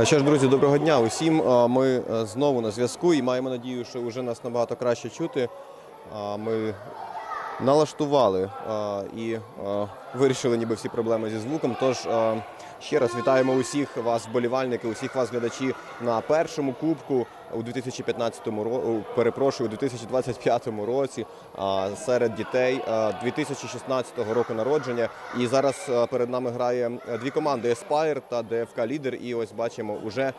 Е, Що ж, друзі, доброго дня усім. Е, Ми е, знову на зв'язку і маємо надію, що вже нас набагато краще чути. Ми налаштували е, і е, вирішили ніби всі проблеми зі звуком. Тож е, ще раз вітаємо усіх вас, вболівальники, усіх вас, глядачі, на першому кубку у 2015 році, перепрошую, у 2025 році серед дітей е, 2016 року народження. І зараз перед нами грає дві команди Aspire та ДФК Лідер. І ось бачимо уже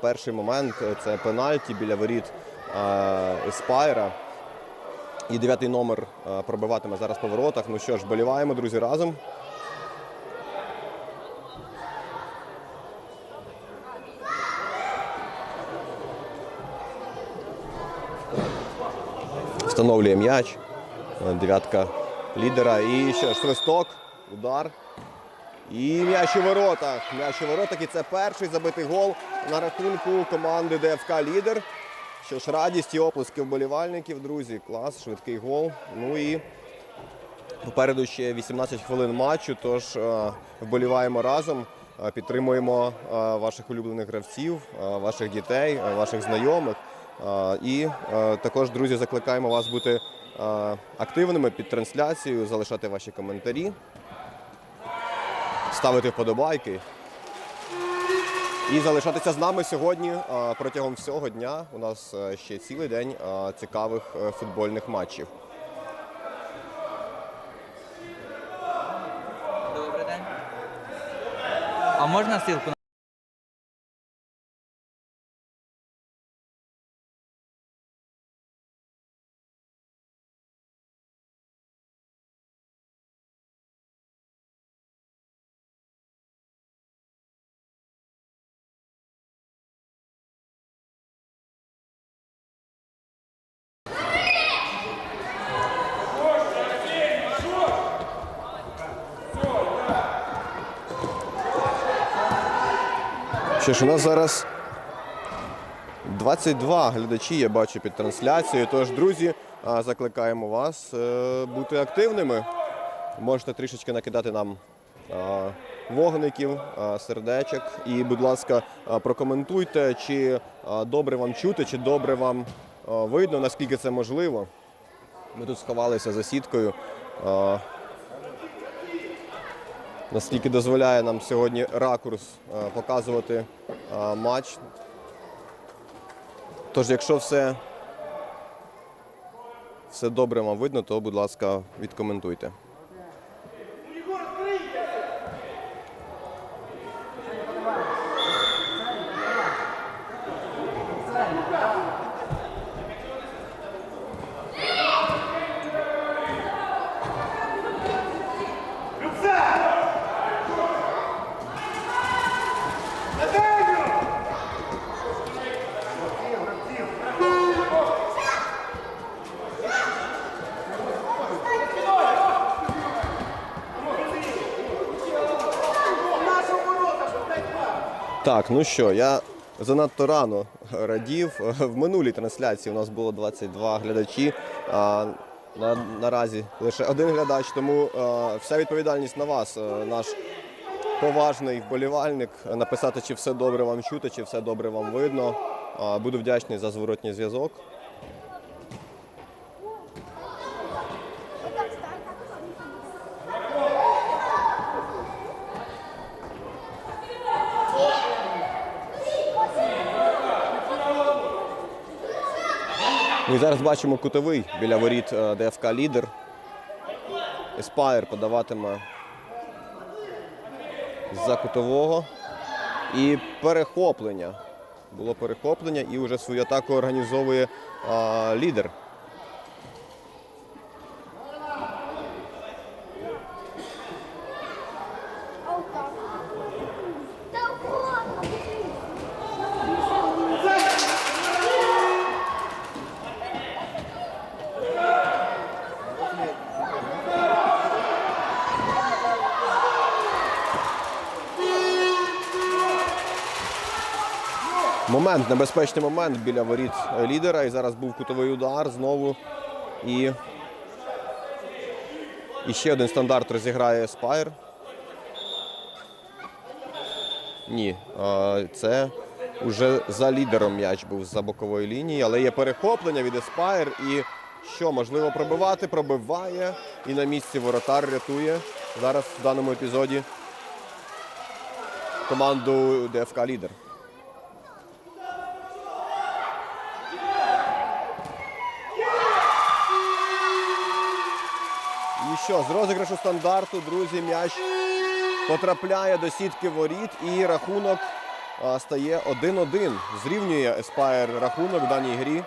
перший момент це пенальті біля воріт е, Aspire. І дев'ятий номер е, пробиватиме зараз по воротах. Ну що ж, боліваємо, друзі, разом. Встановлює м'яч. Е, Дев'ятка лідера. І що ж, свисток, удар. І м'яч у воротах. М'яч у воротах. І це перший забитий гол на рахунку команди ДФК Лідер. Що ж, радість і оплески вболівальників, друзі. Клас, швидкий гол. Ну і попереду ще 18 хвилин матчу. Тож е, вболіваємо разом, е, підтримуємо е, ваших улюблених гравців, ваших дітей, ваших знайомих. І також, друзі, закликаємо вас бути активними під трансляцією, залишати ваші коментарі, ставити вподобайки. І залишатися з нами сьогодні протягом всього дня. У нас е, ще цілий день цікавих е, футбольних матчів. Добрий день. А можна ссылку? Що ж, у нас зараз 22 глядачі, я бачу під трансляцією. Тож, друзі, закликаємо вас е, бути активними. Можете трішечки накидати нам вогників, сердечок. І, будь ласка, прокоментуйте, чи добре вам чути, чи добре вам видно, наскільки це можливо. Ми тут сховалися за сіткою. Наскільки дозволяє нам сьогодні ракурс е, показувати е, матч. Тож, якщо все, все добре вам видно, то, будь ласка, відкоментуйте. Так, ну що, я занадто рано радів. В минулій трансляції у нас було 22 глядачі. А на, наразі лише один глядач, тому а, вся відповідальність на вас, а, наш поважний вболівальник, написати, чи все добре вам чути, чи все добре вам видно. А, Буду вдячний за зворотній зв'язок. Зараз бачимо кутовий біля воріт е, ДФК Лідер. Еспайр подаватиме з-за кутового. І перехоплення. Було перехоплення і вже свою атаку організовує а, лідер. Момент, небезпечний момент біля воріт лідера. І зараз був кутовий удар знову. І, і ще один стандарт розіграє Спайр. Ні, це вже за лідером м'яч був за бокової лінії, але є перехоплення від Еспайр і що, можливо, пробивати, пробиває і на місці воротар рятує зараз в даному епізоді команду ДФК Лідер. Що, з розіграшу стандарту, друзі, м'яч потрапляє до сітки воріт і рахунок стає 1-1. Зрівнює Еспайр рахунок в даній грі.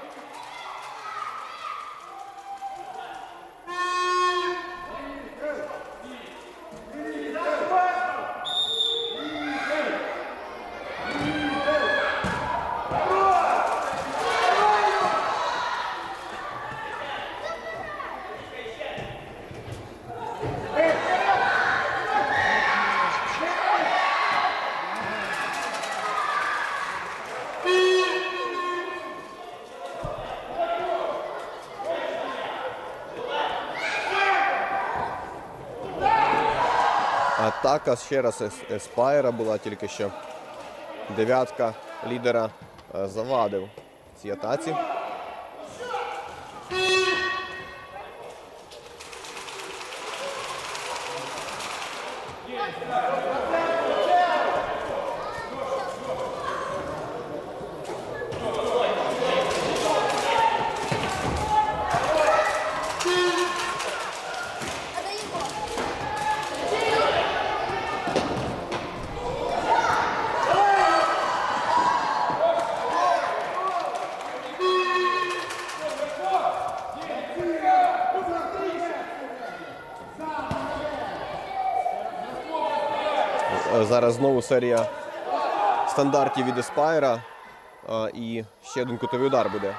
Атака ще раз Еспайра була тільки що. Дев'ятка лідера е, завадив цій атаці. Зараз знову серія стандартів від Еспайра. І ще один кутовий удар буде.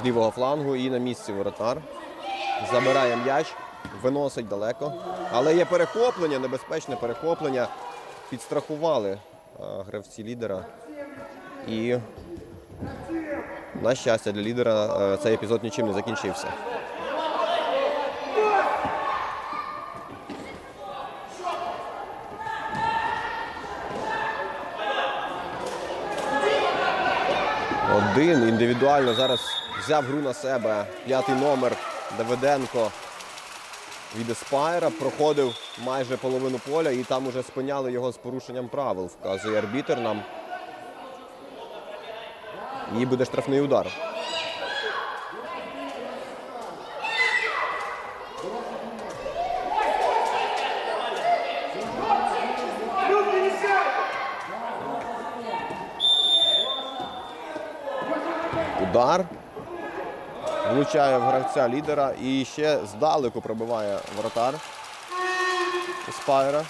З лівого флангу і на місці воротар. Забирає м'яч, виносить далеко. Але є перехоплення, небезпечне перехоплення. Підстрахували гравці лідера. І, на щастя, для лідера цей епізод нічим не закінчився. Один індивідуально зараз взяв гру на себе. П'ятий номер Давиденко від Еспайра проходив майже половину поля і там уже спиняли його з порушенням правил, вказує арбітер нам. І буде штрафний удар. Влучає в гравця лідера і ще здалеку пробиває воротар Спайра.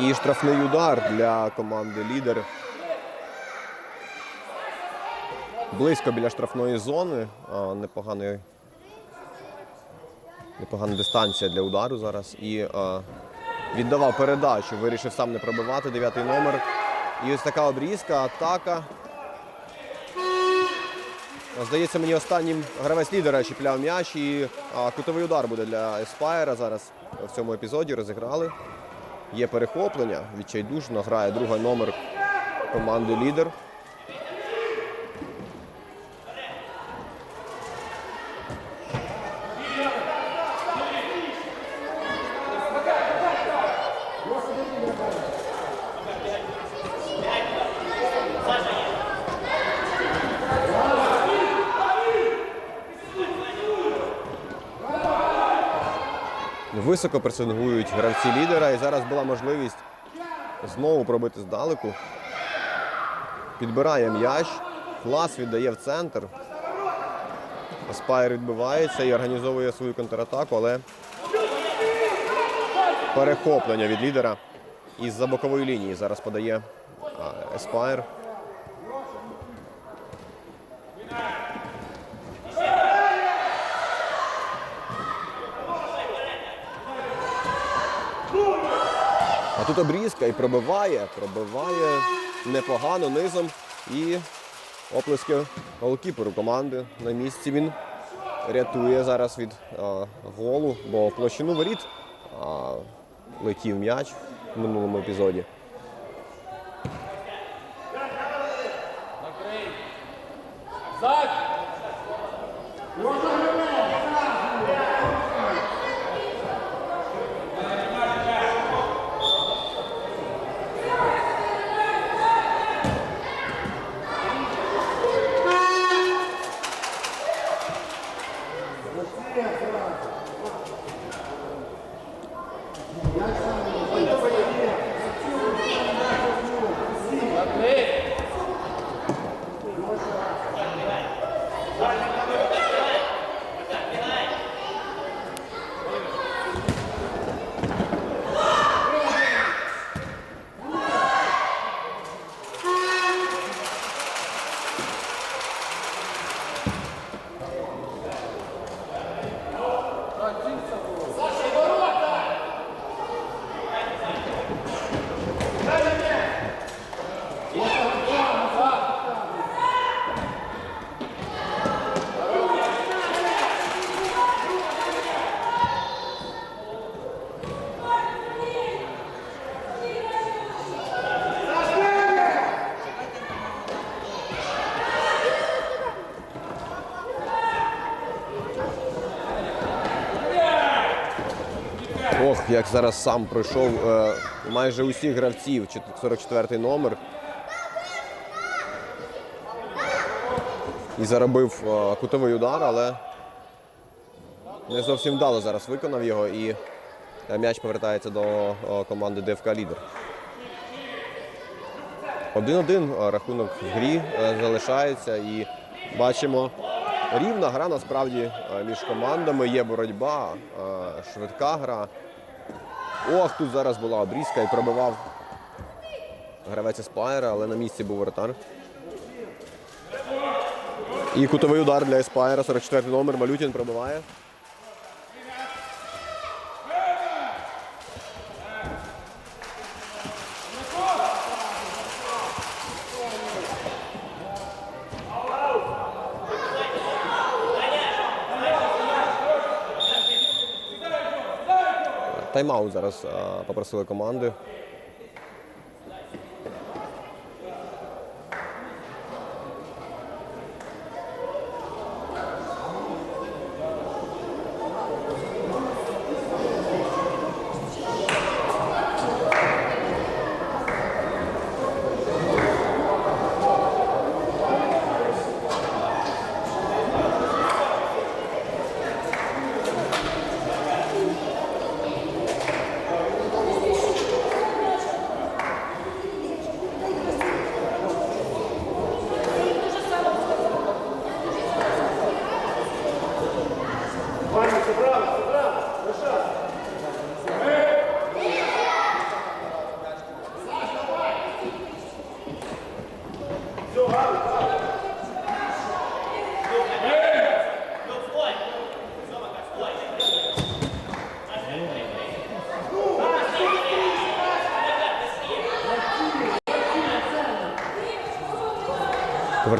І штрафний удар для команди лідер. Близько біля штрафної зони. Непогана дистанція для удару зараз. І віддавав передачу, вирішив сам не пробивати. Дев'ятий номер. І ось така обрізка, атака. Здається, мені останнім гравець лідера чіпляв м'яч і а, кутовий удар буде для Еспайра зараз в цьому епізоді. Розіграли. Є перехоплення, відчайдушно грає другий номер команди лідер. Високо пресингують гравці лідера. І зараз була можливість знову пробити здалеку. Підбирає м'яч. Клас віддає в центр. Спайр відбивається і організовує свою контратаку, але перехоплення від лідера із-за бокової лінії. Зараз подає Еспайр. А тут обрізка і пробиває, пробиває непогано низом і оплески голкіперу команди на місці. Він рятує зараз від а, голу, бо площину воріт летів м'яч в минулому епізоді. Ох, як зараз сам пройшов е, майже усіх гравців, 44-й номер. І заробив е, кутовий удар, але не зовсім вдало зараз виконав його і е, м'яч повертається до команди ДФК Лідер. 1-1 е, рахунок в грі залишається і бачимо рівна гра насправді між командами. Є боротьба, швидка гра. Ох, тут зараз була обрізка і пробивав гравець Еспайра, але на місці був воротар. І кутовий удар для Еспайра, 44 номер. Малютін пробиває. Тайм-аут зараз попросили команди.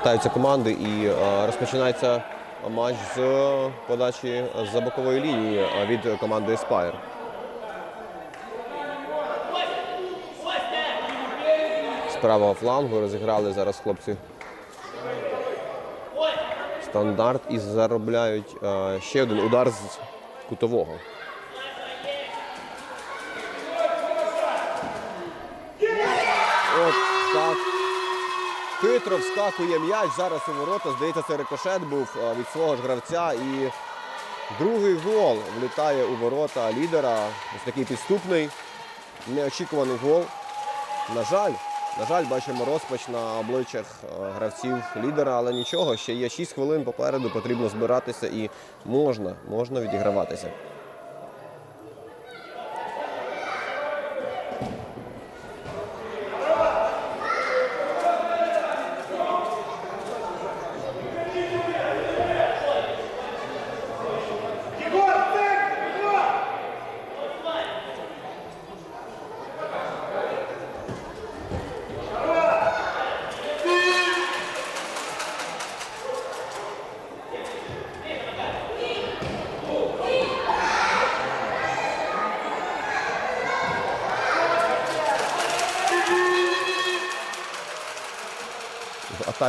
Повертаються команди і е, розпочинається матч з подачі з бокової лінії е, від команди Aspire. З правого флангу розіграли зараз хлопці стандарт і заробляють е, ще один удар з кутового. От так. Хитро вскакує м'яч зараз у ворота. Здається, це рикошет був е, від свого ж гравця. І другий гол влітає у ворота лідера. Ось такий підступний, неочікуваний гол. На жаль, На жаль, бачимо розпач на обличчях е, гравців лідера, але нічого, ще є 6 хвилин попереду, потрібно збиратися і можна, можна відіграватися.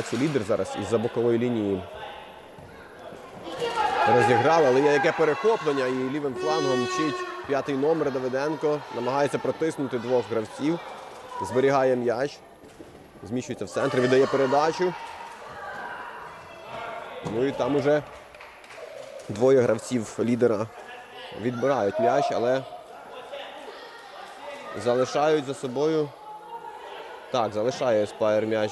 В лідер зараз із-за бокової лінії розіграли, але є яке перехоплення і лівим флангом мчить п'ятий номер Давиденко. Намагається протиснути двох гравців. Зберігає м'яч. Зміщується в центр, віддає передачу. Ну і там уже двоє гравців лідера відбирають м'яч, але залишають за собою. Так, залишає Спайер м'яч.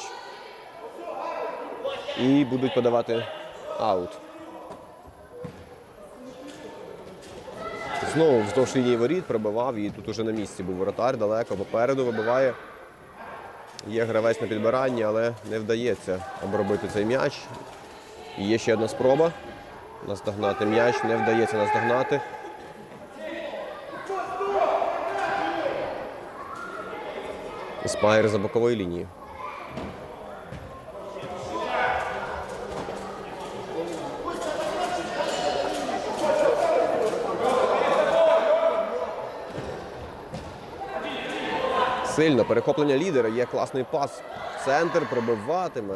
І будуть подавати аут. Знову вздовж лінії воріт пробивав і тут уже на місці був воротар далеко попереду вибиває. Є гравець на підбиранні, але не вдається обробити цей м'яч. І є ще одна спроба наздогнати м'яч, не вдається наздогнати. Спайер за бокової лінії. Сильно перехоплення лідера. Є класний пас. Центр пробиватиме.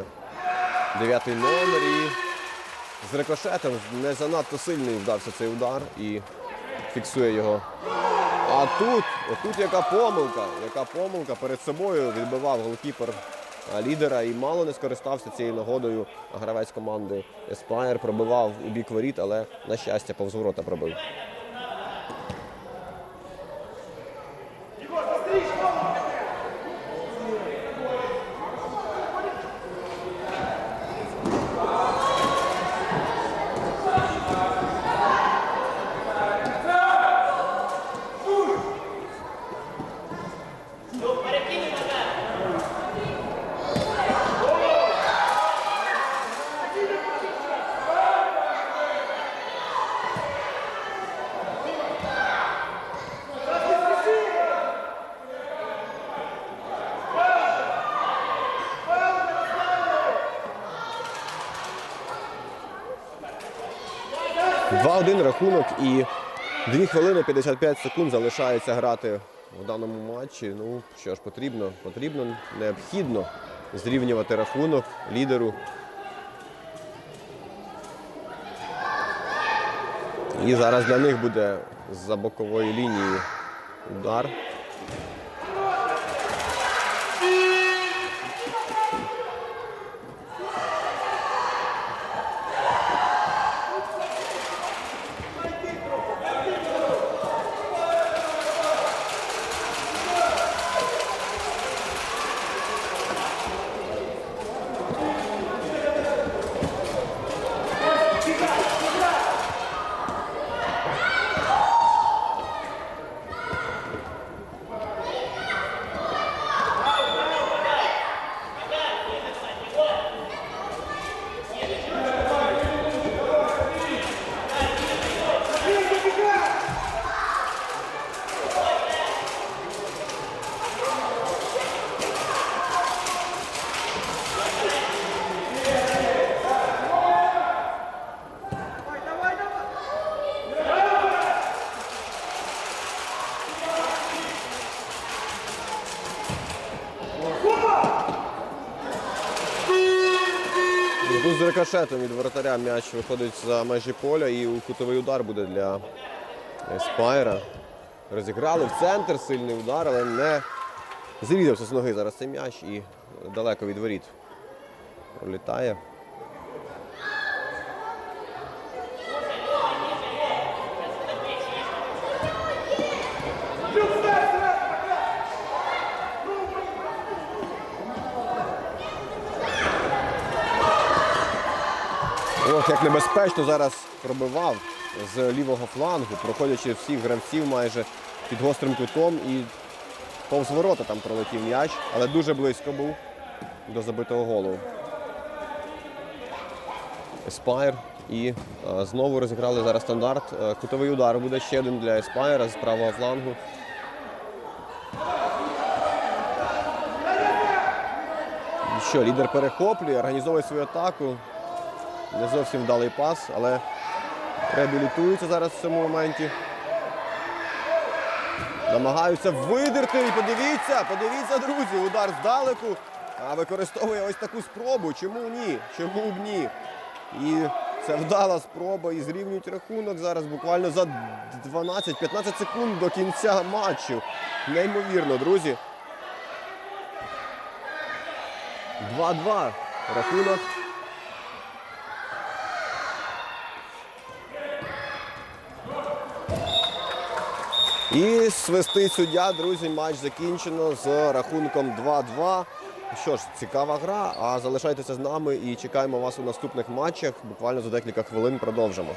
Дев'ятий номер і з рикошетом не занадто сильний вдався цей удар і фіксує його. А тут, отут яка помилка, яка помилка перед собою відбивав голкіпер лідера і мало не скористався цією нагодою гравець команди Еспайр. Пробивав у бік воріт, але на щастя повз ворота пробив. Два-один рахунок і 2 хвилини 55 секунд залишається грати в даному матчі. Ну що ж, потрібно, потрібно, необхідно зрівнювати рахунок лідеру. І зараз для них буде з-за бокової лінії удар. Тут з рикошетом від вратаря м'яч виходить за межі поля і кутовий удар буде для Спайра. Розіграли в центр, сильний удар, але не зрізався з ноги зараз цей м'яч і далеко від воріт пролітає. Ох, як небезпечно зараз пробивав з лівого флангу, проходячи всіх гравців майже під гострим кутом і повз ворота там пролетів м'яч, але дуже близько був до забитого голу. Еспайр і е, знову розіграли зараз стандарт. Е, кутовий удар буде ще один для Еспайра з правого флангу. Що, лідер перехоплює, організовує свою атаку. Не зовсім вдалий пас, але реабілітується зараз в цьому моменті. Намагаються видерти. І подивіться, подивіться, друзі, удар здалеку. А використовує ось таку спробу. Чому ні? Чому б ні? І це вдала спроба і зрівнюють рахунок зараз буквально за 12-15 секунд до кінця матчу. Неймовірно, друзі. 2-2. Рахунок. І свисти суддя, друзі, матч закінчено з рахунком 2-2. Що ж, цікава гра. А залишайтеся з нами і чекаємо вас у наступних матчах. Буквально за декілька хвилин продовжимо.